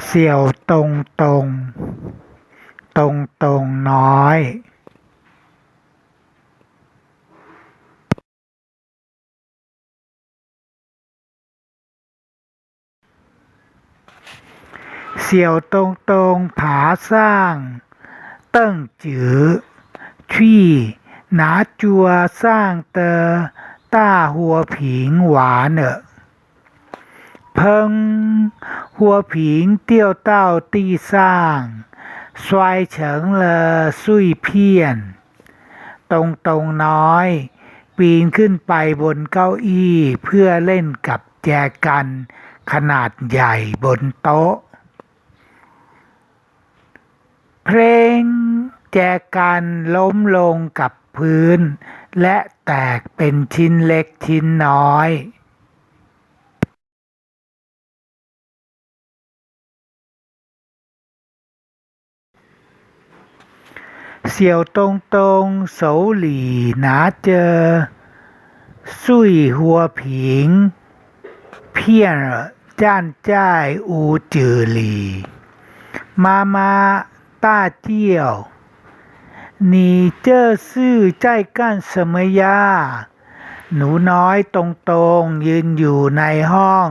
เสี่ยวตรงตรง ตรงตรงน้อยเสี่ยวตรงตรงผาสร้าง เติ้งจือที่หนาจัวสร้างเตอต้าหัวผิงหวานเนอะ เพิงหัวผิงเตี้ยวเต้าตีสร้างสวายเฉิงเลอซุยเพี้ยนตรงตรงน้อย ปีนขึ้นไปบนเก้าอี้เพื่อเล่นกับแจกัน ขนาดใหญ่บนโต๊ะ เพลงแจกันล้มลงกับพื้น และแตกเป็นชิ้นเล็กชิ้นน้อย เสี่ยวตรงตรงเสาหลี่หนาเจอซุยหัวผิง เพียนจ้านจ้ายอูจือหลีมามาต้าเจียวนีเจอซื่หนูน้อยตรงๆยืนอยู่ในห้อง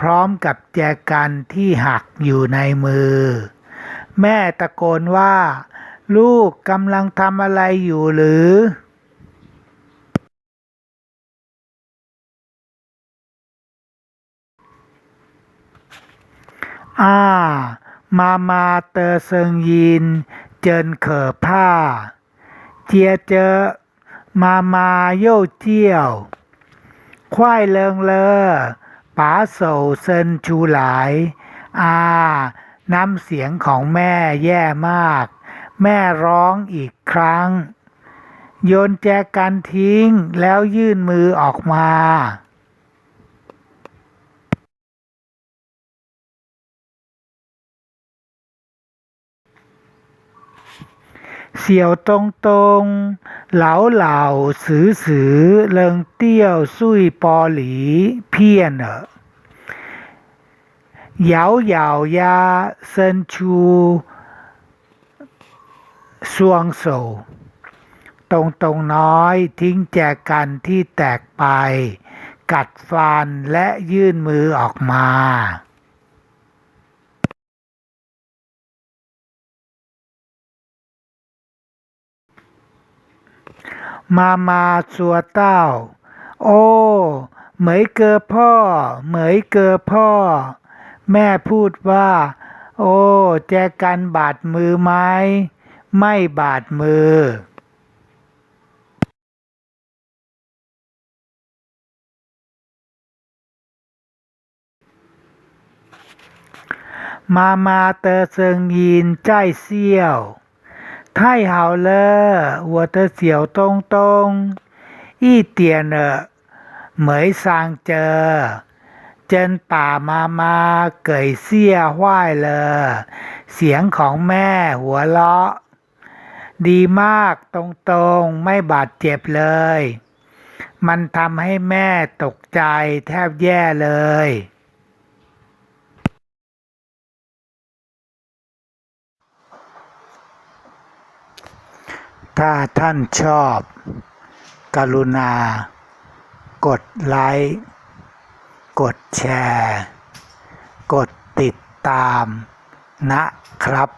พร้อมกับแจกันที่หักอยู่ในมือ แม่ตะโกนว่า ลูกกำลังทำอะไรอยู่หรืออามามาเตอเซิงยินเจินเขอผ้า เจียเจอ มามาโย่เจี้ยว ควายเลิงเลอป๋าโศเซินชูหลาย อา น้ำเสียงของแม่แย่มาก แม่ร้องอีกครั้ง โยนแจกันทิ้งแล้วยื่นมือออกมาเสี่ยวตรงตรงเหลาเหล่าสือสือเลิงเตี้ยวซุยปอหลี เพี้ยนเออเหยาเหยายาเซินชู สวงโซตรงตรงน้อยทิ้งแจกันที่แตกไป กัดฟันและยื่นมือออกมามามาสัวเต้า โอ้เหมยเกอพ่อ เหมยเกอพ่อ แม่พูดว่า โอ้ แจกันบาดมือไหม ไม่บาดมือมามาเตอเซิงยีนใจเซี่ยวไทเฮาเลอวัวเตอเสี่ยวตรงตรงอี้เตียนเออเหมยซางเจอ เจนป่ามามาเกยเสียห้ายเลอเสียงของแม่หัวเลาะ ดีมากตรงๆไม่บาดเจ็บเลย มันทำให้แม่ตกใจแทบแย่เลยถ้าท่านชอบ กรุณา กดไลค์ กดแชร์ กดติดตามนะครับ